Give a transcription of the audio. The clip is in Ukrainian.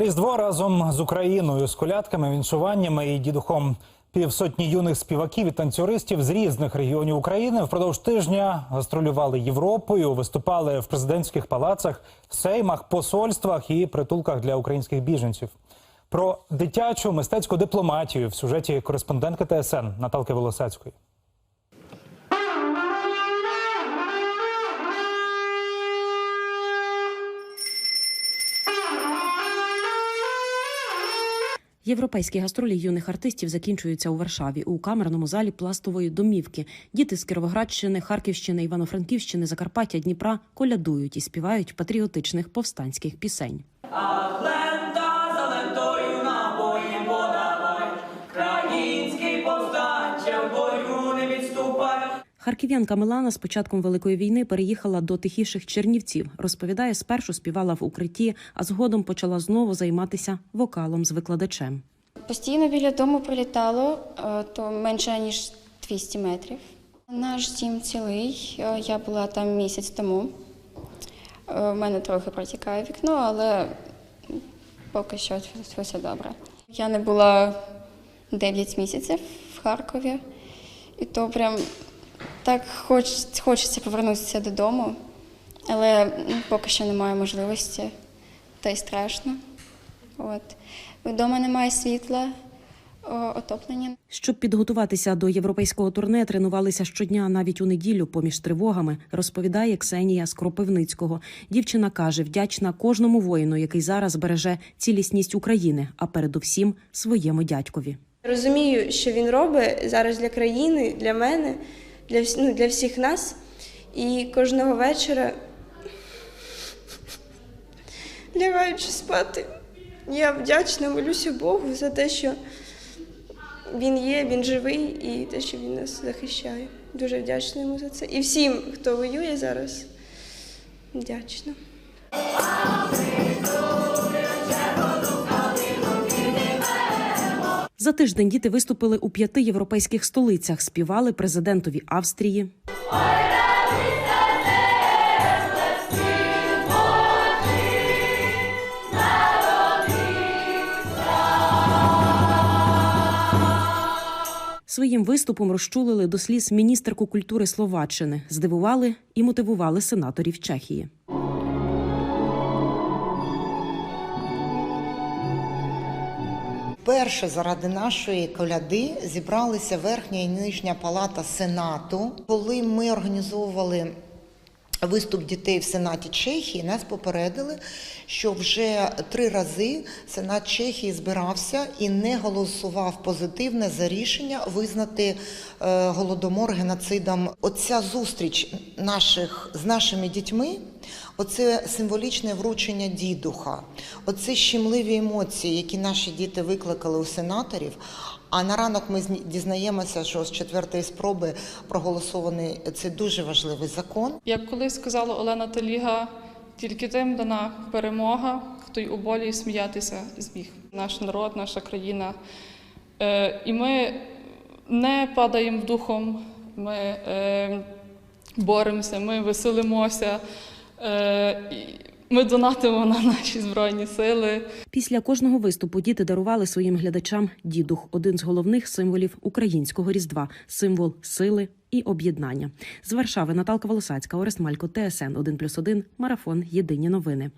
Різдво разом з Україною, з колядками, віншуваннями і дідухом півсотні юних співаків і танцюристів з різних регіонів України впродовж тижня гастролювали Європою, виступали в президентських палацах, сеймах, посольствах і притулках для українських біженців. Про дитячу мистецьку дипломатію в сюжеті кореспондентки ТСН Наталки Волосацької. Європейські гастролі юних артистів закінчуються у Варшаві у камерному залі пластової домівки. Діти з Кіровоградщини, Харківщини, Івано-Франківщини, Закарпаття, Дніпра колядують і співають патріотичних повстанських пісень. Харків'янка Милана з початком великої війни переїхала до тихіших Чернівців. Розповідає, спершу співала в укритті, а згодом почала знову займатися вокалом з викладачем. Постійно біля дому прилітало, е, то менше ніж 200 метрів. Наш дім цілий. е, Я була там місяць тому. Е, У мене трохи протікає вікно, але поки що все добре. Я не була 9 місяців в Харкові, і то прям так хоч, хочеться повернутися додому, але поки що немає можливості, та й страшно. От. Вдома немає світла, о, отоплення. Щоб підготуватися до європейського турне, тренувалися щодня, навіть у неділю, поміж тривогами, розповідає Ксенія з Кропивницького. Дівчина каже, вдячна кожному воїну, який зараз береже цілісність України, а передусім своєму дядькові. Розумію, що він робить зараз для країни, для мене, для, ну, для всіх нас. І кожного вечора, лягаючи спати, я вдячна, молюся Богу за те, що він є, він живий і те, що він нас захищає. Дуже вдячна йому за це. І всім, хто воює зараз, вдячна. За тиждень діти виступили у п'яти європейських столицях, співали президентові Австрії, Своїм виступом розчулили до сліз міністерку культури Словаччини, здивували і мотивували сенаторів Чехії. Перше заради нашої коляди зібралися верхня і нижня палата Сенату. Коли ми організовували виступ дітей в Сенаті Чехії, нас попередили, що вже три рази Сенат Чехії збирався і не голосував позитивне за рішення визнати е, голодомор геноцидом. Оця зустріч наших з нашими дітьми. Оце символічне вручення дідуха, оце щемливі емоції, які наші діти викликали у сенаторів. А на ранок ми дізнаємося, що з четвертої спроби проголосований цей дуже важливий закон. Як колись сказала Олена Таліга, тільки тим дана перемога, хто й у болі сміятися зміг. Наш народ, наша країна. Е, і ми не падаємо духом, ми е, боремося, ми веселимося, ми донатимо на наші збройні сили. Після кожного виступу діти дарували своїм глядачам дідух, один з головних символів українського різдва, символ сили і об'єднання. З Варшави Наталка Волосацька, Орест Малько, ТСН 1+,1, Марафон. Єдині новини.